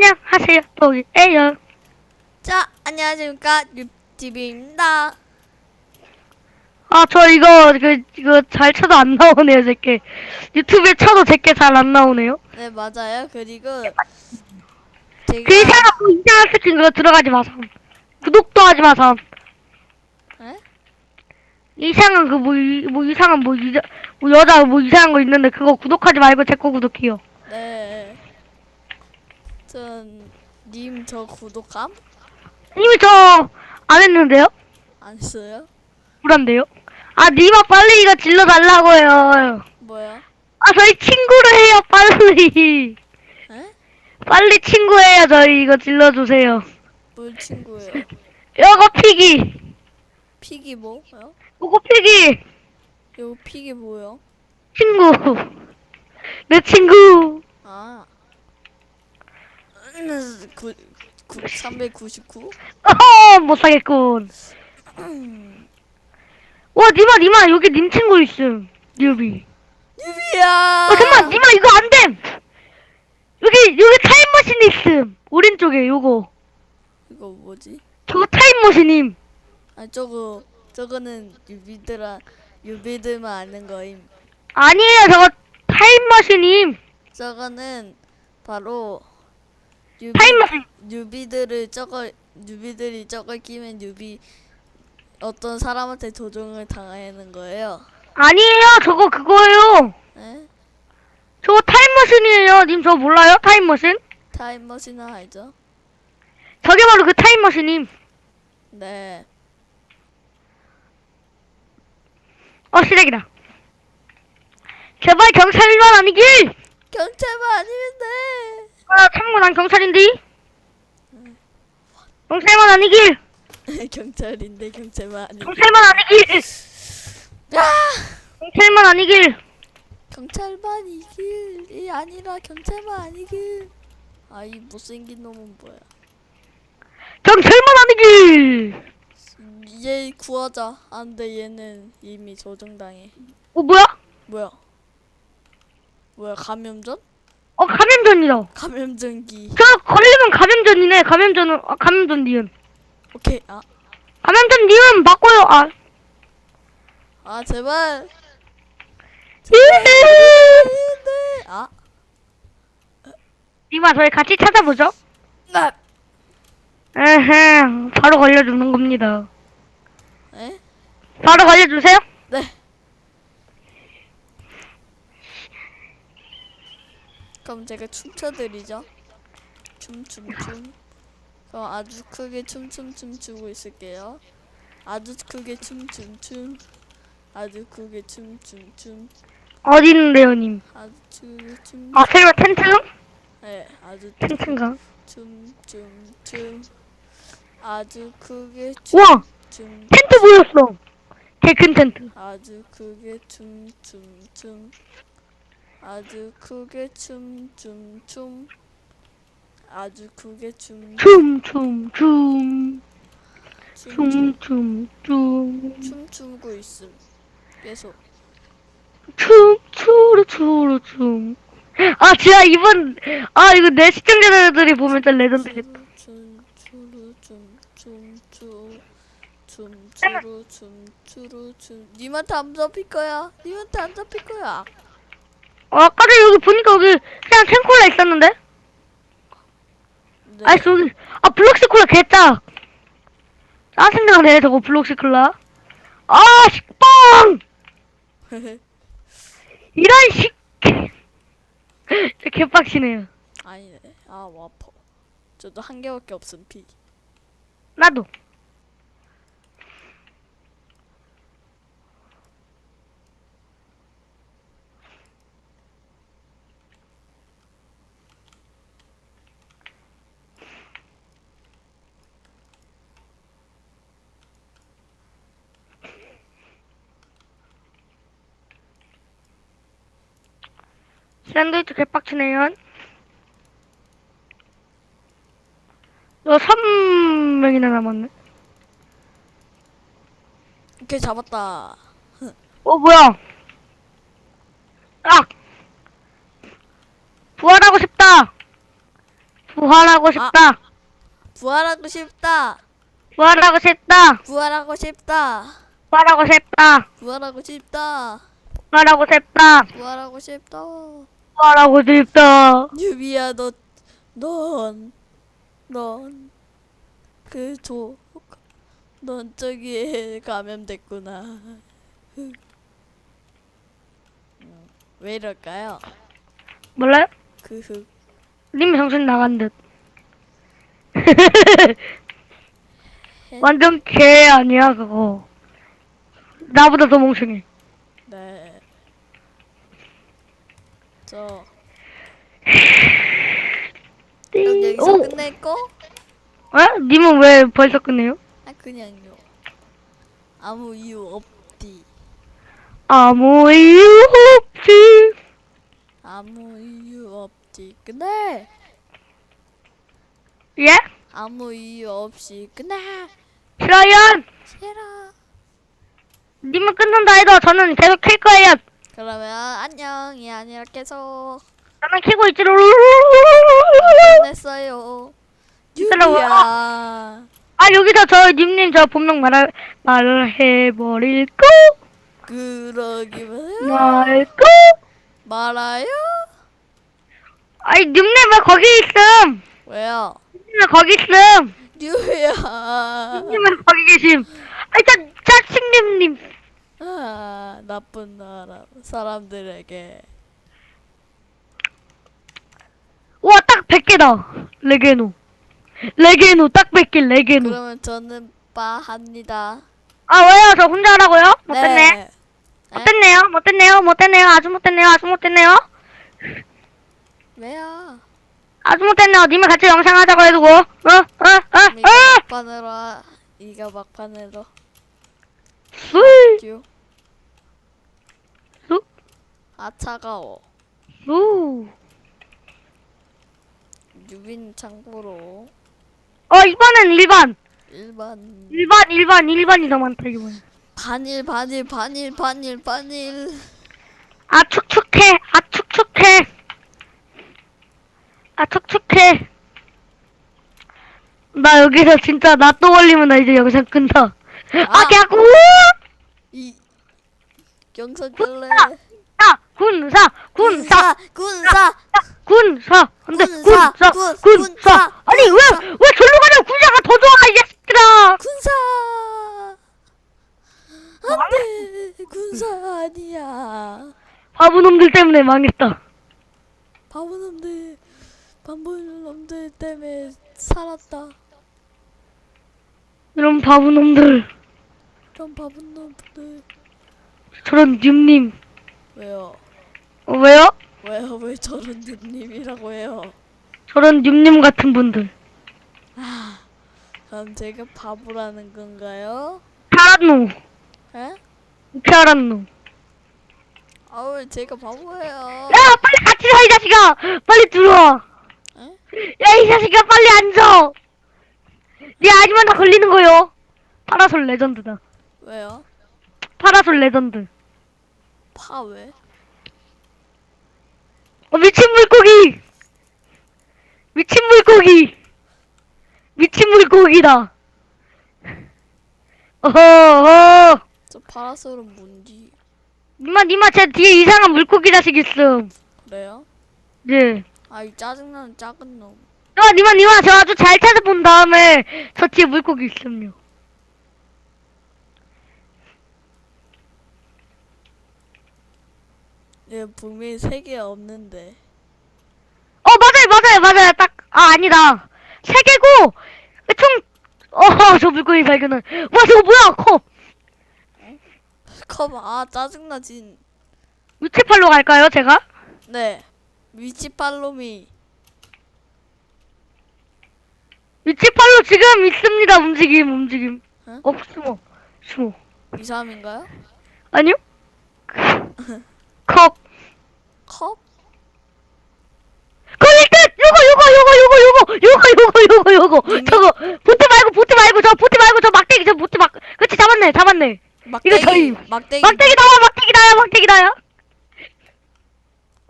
안녕하세요. 도이에요. 자, 안녕하십니까. 육집입니다. 아, 저 이거, 그, 이거 잘 쳐도 안 나오네요, 제게. 유튜브에 쳐도 제게 잘 안 나오네요. 네, 맞아요. 그리고 그 제가 이상한, 뭐 이상한 스킨 그거 들어가지 마삼. 구독도 하지 마삼. 에? 이상한 그, 뭐, 이- 뭐 이상한, 뭐, 이, 뭐 여자, 뭐 이상한 거 있는데 그거 구독하지 말고 제 거 구독해요. 네. 전님저 구독함 이미 저, 안 했는데요? 안 써요? 불안데요? 아, 니마 빨리 이거 질러달라고요. 뭐야? 아, 저희 친구를 해요, 빨리. 에? 빨리 친구해요, 저희 이거 질러주세요. 뭘 친구예요? 요거 피기. 픽이 뭐요? 요거 피기. 요 픽이 뭐요? 친구. 내 친구. 아. 음, 구, 구, 399? 어허, 못 사겠군. 와, 니마, 니마, 여기 님 친구 있음. 뉴비. 유비야! 어, 잠깐만, 니마, 이거 안 됨! 여기, 여기 타임머신 있음. 오른쪽에, 요거. 이거 뭐지? 저거 타임머신임. 아, 저거, 저거는 유비들아, 유비들만 아는 거임. 아니에요, 저거 타임머신임. 저거는 바로 유비, 타임머신. 유비들을 저거 유비들이 저걸 끼면 유비 어떤 사람한테 조종을 당하는 거예요. 아니에요, 저거 그거예요. 에? 저거 타임머신이에요. 님 저거 몰라요? 타임머신? 타임머신 알죠? 저게 바로 그 타임머신임. 네. 어, 시작이다. 제발 경찰만 아니길! 경찰만 아니면 돼. 아, 참고 난 경찰인데? 경찰만 아니길! 경찰인데 경찰만 아니. 경찰만 아니길! 아! 경찰만 아니길! 경찰만 이길이 아니라 경찰만 아니길. 아이 못생긴 놈은 뭐야? 경찰만 아니길! 얘 구하자. 안돼 얘는 이미 조종당해. 어, 뭐야? 뭐야? 뭐야 감염전? 어, 감염전이다. 감염전기. 저 걸리면 감염전이네. 감염전은, 아, 감염전 니은. 오케이. 아, 감염전 니은 맞고요. 아. 아 제발. 네. 아, 이마 저희 같이 찾아보죠. 나. 에헤, 바로 걸려주는 겁니다. 에? 바로 걸려주세요. 네. 그럼 제가 춤춰드리죠. 춤춤춤. 그럼 아주 크게 춤춤춤 추고 있을게요. 아주 크게 춤춤춤. 아주 크게 춤춤춤. 어디 있는데요, 님? 아주 크게 춤. 아, 새로 텐트? 네, 아주 텐트인가? 춤춤춤. 아주 크게 춤. 우와! 춤. 텐트 보였어. 개 큰 텐트. 아주 크게 춤춤춤 아주 크게 춤 춤 춤 아주 크게 춤 춤, 춤, 춤. 춤, 춤, 춤, 춤. 춤추고 있음 계속 춤, 추르, 추르, 춤. 아, 진짜 이번, 아, 이거 내 시청자들이 보면 진짜 레전드겠다. 춤춤춤춤춤춤 춤추루 춤추루 춤 님한테 안 잡힐 거야 님한테 안 잡힐 거야 어, 아까 전에 여기 보니까 여기 그냥 캔콜라 있었는데? 네. 아이스 여기, 아, 블록시 콜라 개짜! 짜증나네, 저거 블록시 콜라. 아, 식빵! 이런 식! 저 개빡치네요. 아니네 아 와퍼 저도 한 개밖에 없음 피 나도. 샌드위치 개빡치네요. 너 3명이나 남았네. 오케이 잡았다. 어, 뭐야? 아! 아! 부활하고 싶다! 부활하고 싶다! 부활하고 싶다. 부활하고 싶다! 부활하고 싶다. 부활하고 싶다! 부활하고 싶다. 부활하고 싶다! 부활하고 싶다. 부활하고 싶다. 유비야 너, 넌, 넌, 그 조, 넌 저기에 감염됐구나. 음, 왜 이럴까요? 몰라요? 그 흑. 님 정신 나간 듯. 완전 개 아니야 그거. 나보다 더 멍청해. 네. 저 그럼 여기서 오, 끝낼거? 에? 님은 왜 벌써 끝내요? 아 그냥요. 아무 이유 없디. 아무 이유 없지. 아무 이유 없지. 끝내. 예? 아무 이유 없이 끝내. 싫어요. 싫어. 님은 끊는다 해도 저는 계속 킬 거예요. 그러면 안녕이 아니라 계속 저는 키고 있지로. 끝냈어요. 유비야. 아 여기서 저 님님 저 본명 말할 말을 해버릴까 그러기만 말까? 말아요. 아니 님님 왜 거기 있음? 왜요? 님왜 거기 있음? 유비야. 님왜 거기 계심? 아니 저 짜증님님. 아, 나쁜 사람 사람들에게 와 딱 100개다. 레게노. 레게노 딱 100개 레게노. 그러면 저는 빠합니다. 아 왜요? 저 혼자 하라고요? 못됐네. 네. 못됐네요. 못됐네요. 못됐네요. 아주 못됐네요. 아주 못됐네요. 왜요? 아주 못됐네요. 님이 같이 영상 하자고 해두고. 어? 어? 어? 이거 어? 막판으로 하- 이거 막판으로 술. 쭈. 쑥. 아 차가워. 수. 유빈 창고로 어 이번엔 일반. 일반 일반 일반 일반이 더 많다 이번. 반일 반일 반일 반일 반일 아 축축해. 아 축축해. 아 축축해. 나 여기서 진짜 나 또 걸리면 나 이제 영상 끊다. 아, 아! 개구. 이 영상 끌래 자 군사 군사. 군사 군사. 근데 군사, 군사 군, 군사. 군사, 아니 왜. 왜 절로 가냐 군사가 더 좋아 이 자식들아. 군사. 안돼. 군사 아니야. 바보 놈들 때문에 망했다. 바보 놈들 바보 놈들 때문에 살았다. 이런 바보 놈들 그런 바보 놈들. 저런 님님. 왜요? 어, 왜요? 왜요? 왜 저런 님이라고 해요? 저런 님님 같은 분들. 그럼 제가 바보라는 건가요? 알았노. 에? 어떻게 알았노. 아왜 제가 바보예요? 야 빨리 같이 가이 자식아! 빨리 들어와. 에? 야 이 자식아 빨리 앉아. 네 아니면 나 걸리는 거요. 파라솔 레전드다 왜요? 파라솔 레전드 파 왜? 어, 미친 물고기! 미친 물고기! 미친 물고기다! 어허, 어허! 저 파라솔은 뭔지 니마, 니마, 제 뒤에 이상한 물고기 자식 있음. 그래요? 네. 아이 짜증나는 작은 놈 아, 니마, 니마, 저 아주 잘 찾아본 다음에 저 뒤에 물고기 있음요. 얘 분명히 세 개 없는데 어, 맞아요, 맞아요, 맞아요. 딱, 아, 아니다. 세 개고, 총, 어허, 저 물고기 발견은. 와, 저거 뭐야, 커! 컵, 아 짜증나 진. 위치팔로 갈까요, 제가? 네. 위치 팔로미. 위치팔로 지금 있습니다. 움직임, 움직임. 응? 어, 숨어, 숨어. 이 사람인가요? 아니요? 컵. 컵? 그니까 요거 요거 요거 요거 요거 요거 요거 요거 요거. 음. 저거 보트 말고 보트 말고 저 보트 말고 저 막대기 저 보트 막 그렇지 잡았네 잡았네. 막대기, 이거 저희 막대기. 막대기 나와 막대기 나야 막대기 나야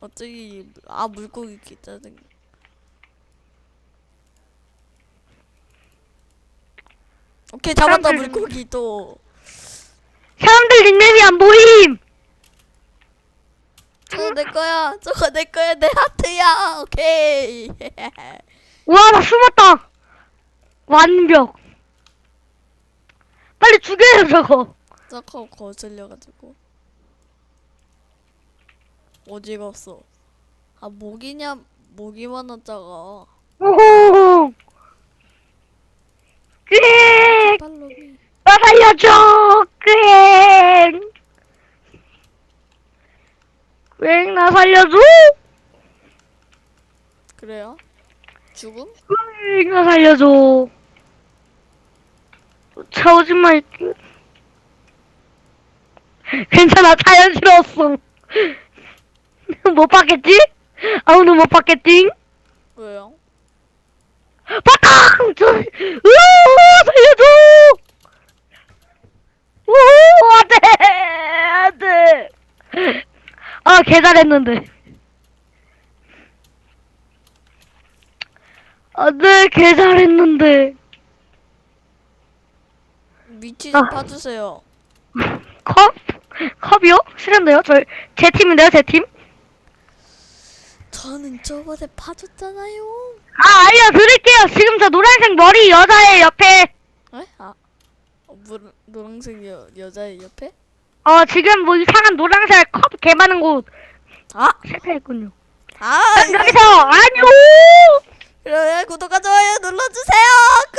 어쩌기 아 물고기 기다는 오케이 잡았다 사람들- 물고기 또. 사람들 닉네임이 안 보임. 저거 내 거야. 저거 내 거야. 내 하트야. 오케이. 와, 나 숨었다. 완벽. 빨리 죽여요, 저거. 저거 거슬려가지고. 어디가 없어? 아 모기냐? 모기만 하자가. 오호. 꽤, 팔로미. 나 살려줘. 꽤. 꽤, 나 살려줘. 그래요? 죽음? 꽤, 나 살려줘. 차오지마, 있게. 괜찮아, 자연스러웠어. 못 봤겠지? 아무도 못 봤겠지? 왜요? 저, 으아, 살려줘! 우, 안 돼! 안 돼! 아, 개 잘했는데. 안 돼, 개 잘했는데. 위치 좀 아. 봐주세요. 컵? 컵이요? 싫은데요? 저, 제 팀인데요, 제 팀? 저는 저번에 봐줬잖아요. 아, 알려드릴게요. 지금 저 노란색 머리 여자의 옆에, 에? 아, 어, 물, 노란색 여, 여자의 옆에? 어, 지금 뭐 이상한 노란색 컵 개 많은 곳 아, 실패했군요. 아, 여기서, 아니요! 그래 구독과 좋아요 눌러주세요. 끝.